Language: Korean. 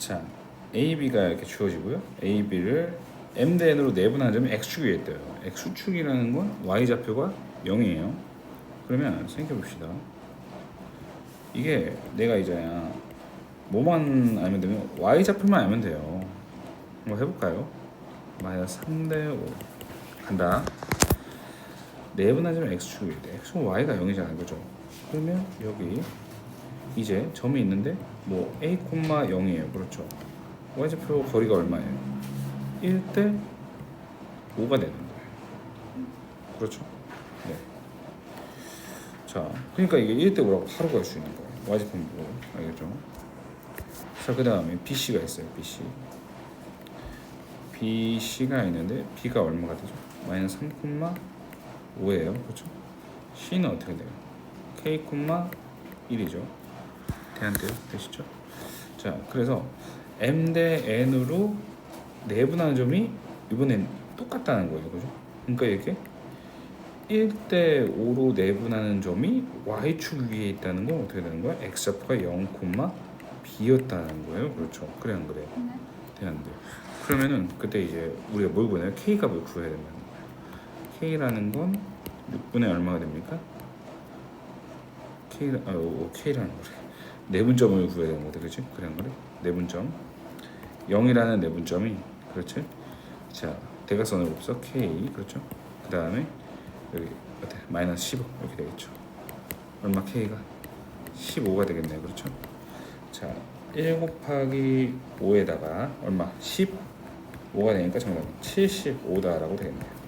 자, AB가 이렇게 주어지고요. AB를 M 대 N으로 내분하는 점이 X축이 있대요. X축이라는 건 Y 좌표가 0이에요. 그러면 생각해 봅시다. 이게 내가 이제 뭐만 알면 되면 Y 좌표만 알면 돼요. 한번 해볼까요? 마이너스 3대 5 간다. 점은 X축이 돼. X축은 Y가 0이잖아요. 그죠? 그러면 여기 이제 점이 있는데 뭐 A, 0이에요. 그렇죠? Y좌표 거리가 얼마예요? 1대 5가 되는 거예요. 그렇죠? 네. 자, 그러니까 이게 1대 5라고 바로 갈 수 있는 거예요. Y좌표 보고 알겠죠? 자, 그 다음에 BC가 있어요. BC. BC가 있는데 B가 얼마가 되죠? 마이너스 3,5예요. 그렇죠? C는 어떻게 돼요? K, 1이죠. 대한대요. 되시죠? 자, 그래서 M 대 N으로 내분하는 점이 이번엔 똑같다는 거예요. 그죠? 그러니까 이렇게 1대 5로 내분하는 점이 Y축 위에 있다는 건 어떻게 되는 거야? X좌표가 0, B였다는 거예요. 그렇죠. 그래 안 그래요? 네. 되는데 그러면은 그때 이제 우리가 뭘 구해요? K 값을 구해야 된다는 거예요. K라는 건 6분의 얼마가 됩니까? K 아 어, K라는 거래. 내분점을 구해야 되는 거다, 그렇지? 안 그래? 내분점 0이라는 내분점이 그렇지? 자 대각선을 봅서 K 그렇죠? 그 다음에 여기 어때? 마이너스 15 이렇게 되겠죠. 얼마 K가 15가 되겠네요, 그렇죠? 자, 1 곱하기 5에다가 얼마? 15가 되니까 정답은 75다라고 되겠네요.